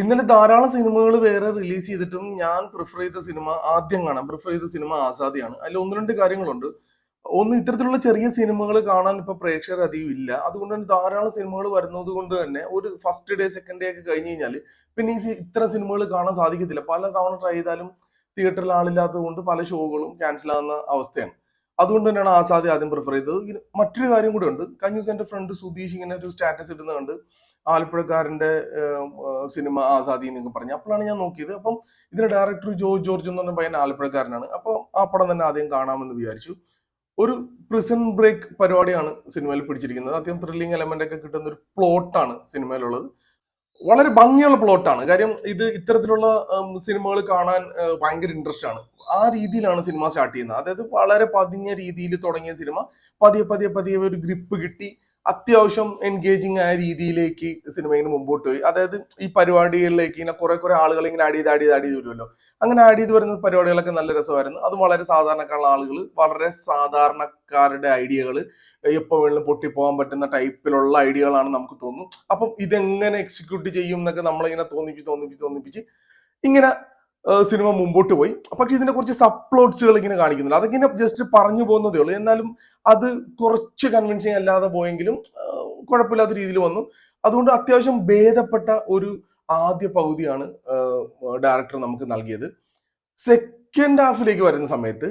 ഇന്നലെ ധാരാളം സിനിമകൾ വേറെ റിലീസ് ചെയ്തിട്ടും ഞാൻ പ്രിഫർ ചെയ്ത സിനിമ ആദ്യം കാണാൻ പ്രിഫർ ചെയ്ത സിനിമ ആസാദിയാണ്. അതിൽ ഒന്ന് രണ്ട് കാര്യങ്ങളുണ്ട്. ഒന്ന് ഇത്തരത്തിലുള്ള ചെറിയ സിനിമകൾ കാണാൻ ഇപ്പൊ പ്രേക്ഷകർ അധികം ഇല്ല. അതുകൊണ്ട് തന്നെ ധാരാളം സിനിമകൾ വരുന്നത് കൊണ്ട് തന്നെ ഒരു ഫസ്റ്റ് ഡേ സെക്കൻഡ് ഡേ ഒക്കെ കഴിഞ്ഞ് കഴിഞ്ഞാൽ പിന്നെ ഈ ഇത്ര സിനിമകൾ കാണാൻ സാധിക്കത്തില്ല. പല തവണ ട്രൈ ചെയ്താലും തിയേറ്ററിൽ ആളില്ലാത്തത് കൊണ്ട് പല ഷോകളും ക്യാൻസൽ ആകുന്ന അവസ്ഥയാണ്. അതുകൊണ്ട് തന്നെയാണ് ആസാദ് ആദ്യം പ്രിഫർ ചെയ്തത്. മറ്റൊരു കാര്യം കൂടെ ഉണ്ട്. കഴിഞ്ഞ ദിവസം എന്റെ ഫ്രണ്ട് സുധീഷ് ഇങ്ങനെ ഒരു സ്റ്റാറ്റസ് ഇടുന്ന കണ്ട് സിനിമ ആസാദി എന്നൊക്കെ പറഞ്ഞു. അപ്പോഴാണ് ഞാൻ നോക്കിയത്. അപ്പം ഇതിന്റെ ഡയറക്ടർ ജോ ജോർജ് എന്ന് പറഞ്ഞ പയ്യൻ ആലപ്പുഴക്കാരനാണ്. അപ്പോൾ ആ പടം തന്നെ ആദ്യം കാണാമെന്ന് വിചാരിച്ചു. ഒരു പ്രിസൺ ബ്രേക്ക് പരിപാടിയാണ് സിനിമയിൽ പിടിച്ചിരിക്കുന്നത്. അത്യം ത്രില്ലിംഗ് എലമെന്റ് ഒക്കെ കിട്ടുന്ന ഒരു പ്ലോട്ടാണ് സിനിമയിലുള്ളത്. വളരെ ഭംഗിയുള്ള പ്ലോട്ടാണ് കാര്യം ഇത് ഇത്തരത്തിലുള്ള സിനിമകൾ കാണാൻ ഭയങ്കര ഇൻട്രസ്റ്റ് ആണ്. ആ രീതിയിലാണ് സിനിമ സ്റ്റാർട്ട് ചെയ്യുന്നത്. അതായത് വളരെ പതിഞ്ഞ രീതിയിൽ തുടങ്ങിയ സിനിമ പതിയെ പതിയെ പതിയെ ഒരു ഗ്രിപ്പ് കിട്ടി. അത്യാവശ്യം എൻഗേജിങ് ആയ രീതിയിലേക്ക് സിനിമ ഇങ്ങനെ മുമ്പോട്ട് പോയി. അതായത് ഈ പരിപാടികളിലേക്ക് ഇങ്ങനെ കുറെ കുറെ ആളുകൾ ഇങ്ങനെ ആഡ് ചെയ്ത് ആഡ് ചെയ്ത് ആഡ് ചെയ്ത് വരുമല്ലോ. അങ്ങനെ ആഡ് ചെയ്ത് വരുന്ന പരിപാടികളൊക്കെ നല്ല രസമായിരുന്നു. അത് വളരെ സാധാരണക്കാരുള്ള ആളുകൾ വളരെ സാധാരണക്കാരുടെ ഐഡിയകൾ എപ്പോൾ വേണമെങ്കിലും പൊട്ടിപ്പോകാൻ പറ്റുന്ന ടൈപ്പിലുള്ള ഐഡിയകളാണ് നമുക്ക് തോന്നും അപ്പം ഇതെങ്ങനെ എക്സിക്യൂട്ട് ചെയ്യും എന്നൊക്കെ നമ്മളിങ്ങനെ തോന്നിപ്പിച്ച് തോന്നിപ്പിച്ച് തോന്നിപ്പിച്ച് ഇങ്ങനെ സിനിമ മുമ്പോട്ട് പോയി. പക്ഷെ ഇതിനെ കുറച്ച് സപ്ലോട്ട്സുകൾ ഇങ്ങനെ കാണിക്കുന്നില്ല അതൊക്കെ ഇങ്ങനെ ജസ്റ്റ് പറഞ്ഞു പോകുന്നതേ ഉള്ളൂ. എന്നാലും അത് കുറച്ച് കൺവിൻസിങ് അല്ലാതെ പോയെങ്കിലും കുഴപ്പമില്ലാത്ത രീതിയിൽ വന്നു. അതുകൊണ്ട് അത്യാവശ്യം ഭേദപ്പെട്ട ഒരു ആദ്യ പകുതിയാണ് ഡയറക്ടർ നമുക്ക് നൽകിയത്. സെക്കൻഡ് ഹാഫിലേക്ക് വരുന്ന സമയത്ത്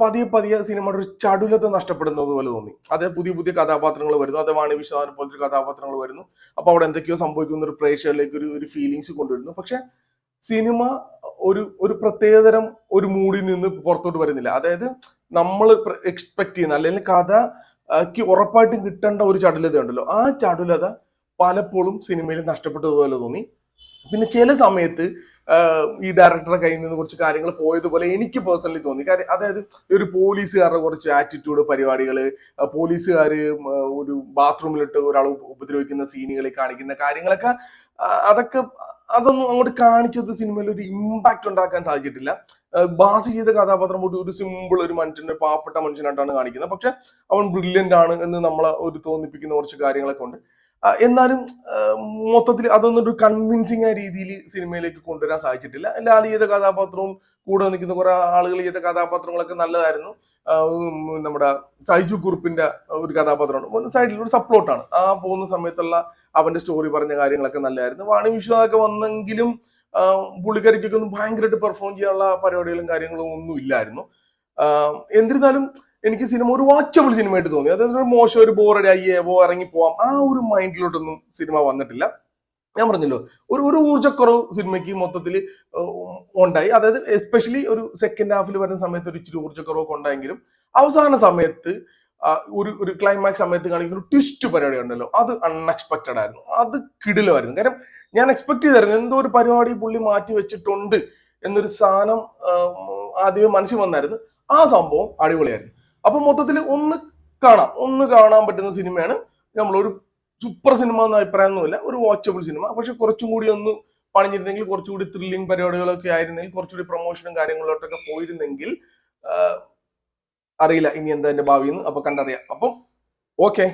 പതിയെ പതിയെ സിനിമയുടെ ഒരു ചടുലത നഷ്ടപ്പെടുന്നത് പോലെ തോന്നി. അതേ പുതിയ പുതിയ കഥാപാത്രങ്ങൾ വരുന്നു. അതേ വാണി വിശ്വനാഥൻ പോലത്തെ കഥാപാത്രങ്ങൾ വരുന്നു. അപ്പൊ അവിടെ എന്തൊക്കെയോ സംഭവിക്കുന്ന ഒരു പ്രേക്ഷകരിലേക്ക് ഒരു ഒരു ഫീലിങ്സ് കൊണ്ടുവരുന്നു. പക്ഷെ സിനിമ ഒരു ഒരു പ്രത്യേകതരം ഒരു മൂഡിൽ നിന്ന് പുറത്തോട്ട് വരുന്നില്ല. അതായത് നമ്മൾ എക്സ്പെക്ട് ചെയ്യുന്ന അല്ലെങ്കിൽ കഥയ്ക്ക് ഉറപ്പായിട്ടും കിട്ടേണ്ട ഒരു ചടുലത ഉണ്ടല്ലോ ആ ചടുലത പലപ്പോഴും സിനിമയിൽ നഷ്ടപ്പെട്ടതുപോലെ തോന്നി. പിന്നെ ചില സമയത്ത് ഈ ഡയറക്ടറുടെ കയ്യിൽ നിന്ന് കുറച്ച് കാര്യങ്ങൾ പോയതുപോലെ എനിക്ക് പേഴ്സണലി തോന്നി. കാര്യം അതായത് ഒരു പോലീസുകാരുടെ കുറച്ച് ആറ്റിറ്റ്യൂഡ് പരിപാടികൾ പോലീസുകാർ ഒരു ബാത്റൂമിലിട്ട് ഒരാൾ ഉപദ്രവിക്കുന്ന സീനുകളിൽ കാണിക്കുന്ന കാര്യങ്ങളൊക്കെ അതൊക്കെ അതൊന്നും അങ്ങോട്ട് കാണിച്ചത് സിനിമയിൽ ഒരു ഇമ്പാക്ട് ഉണ്ടാക്കാൻ സാധിച്ചിട്ടില്ല. ബാസ് ചെയ്ത കഥാപാത്രം ഒരു ഒരു സിമ്പിൾ ഒരു മനുഷ്യന്റെ പാവപ്പെട്ട മനുഷ്യനായിട്ടാണ് കാണിക്കുന്നത്. പക്ഷെ അവൻ ബ്രില്യന്റ് ആണ് എന്ന് നമ്മളെ ഒരു തോന്നിപ്പിക്കുന്ന കുറച്ച് കാര്യങ്ങളൊക്കെ ഉണ്ട്. എന്നാലും മൊത്തത്തിൽ അതൊന്നും ഒരു കൺവിൻസിങ് ആയ രീതിയിൽ സിനിമയിലേക്ക് കൊണ്ടുവരാൻ സാധിച്ചിട്ടില്ല. ലാൽ ചെയ്ത കഥാപാത്രവും കൂടെ നിൽക്കുന്ന കുറെ ആളുകൾ ചെയ്ത കഥാപാത്രങ്ങളൊക്കെ നല്ലതായിരുന്നു. നമ്മുടെ സൈജു കുറുപ്പിന്റെ ഒരു കഥാപാത്രമാണ്. സൈഡിൽ ഒരു സപ്ലോട്ടാണ് ആ പോകുന്ന സമയത്തുള്ള അവന്റെ സ്റ്റോറി പറഞ്ഞ കാര്യങ്ങളൊക്കെ നല്ലതായിരുന്നു. വാണി വിശ്വനാഥൊക്കെ വന്നെങ്കിലും പുള്ളിക്കാരിക്കൊക്കെ ഒന്നും ഭയങ്കരമായിട്ട് പെർഫോം ചെയ്യാനുള്ള പരിപാടികളും കാര്യങ്ങളും ഒന്നും ഇല്ലായിരുന്നു. എന്നിരുന്നാലും എനിക്ക് സിനിമ ഒരു വാച്ചബിൾ സിനിമയായിട്ട് തോന്നി. അതായത് ഒരു മോശം ഒരു ബോറടി ആയി ഏവോ ഇറങ്ങി പോവാം. ആ ഒരു മൈൻഡിലോട്ടൊന്നും സിനിമ വന്നിട്ടില്ല. ഞാൻ പറഞ്ഞല്ലോ ഒരു ഒരു ഊർജക്കുറവ് സിനിമയ്ക്ക് മൊത്തത്തിൽ ഉണ്ടായി. അതായത് എസ്പെഷ്യലി ഒരു സെക്കൻഡ് ഹാഫിൽ വരുന്ന സമയത്ത് ഒരു ഇച്ചിരി ഊർജക്കുറവൊക്കെ ഉണ്ടായെങ്കിലും അവസാന സമയത്ത് ഒരു ഒരു ക്ലൈമാക്സ് സമയത്ത് കാണിക്കുന്ന ഒരു ട്വിസ്റ്റ് പരിപാടി ഉണ്ടല്ലോ അത് അൺഎക്സ്പെക്റ്റഡ് ആയിരുന്നു. അത് കിടിലമായിരുന്നു. കാരണം ഞാൻ എക്സ്പെക്ട് ചെയ്തായിരുന്നു എന്തോ ഒരു പരിപാടി പുള്ളി മാറ്റി വെച്ചിട്ടുണ്ട് എന്നൊരു സാധനം ആദ്യമേ മനസ്സിൽ വന്നായിരുന്നു. ആ സംഭവം അടിപൊളിയായിരുന്നു. അപ്പൊ മൊത്തത്തിൽ ഒന്ന് കാണാം ഒന്ന് കാണാൻ പറ്റുന്ന സിനിമയാണ്. നമ്മളൊരു സൂപ്പർ സിനിമ എന്ന അഭിപ്രായമൊന്നുമില്ല ഒരു വാച്ചബിൾ സിനിമ പക്ഷെ കുറച്ചും കൂടി ഒന്ന് പണിഞ്ഞിരുന്നെങ്കിൽ കുറച്ചുകൂടി ത്രില്ലിംഗ് പരിപാടികളൊക്കെ ആയിരുന്നെങ്കിൽ കുറച്ചുകൂടി പ്രൊമോഷനും കാര്യങ്ങളിലോട്ടൊക്കെ പോയിരുന്നെങ്കിൽ അറിയില്ല ഇനി എന്താ എന്റെ ഭാവിയെന്ന്. അപ്പൊ കണ്ടറിയാം. അപ്പം ഓക്കെ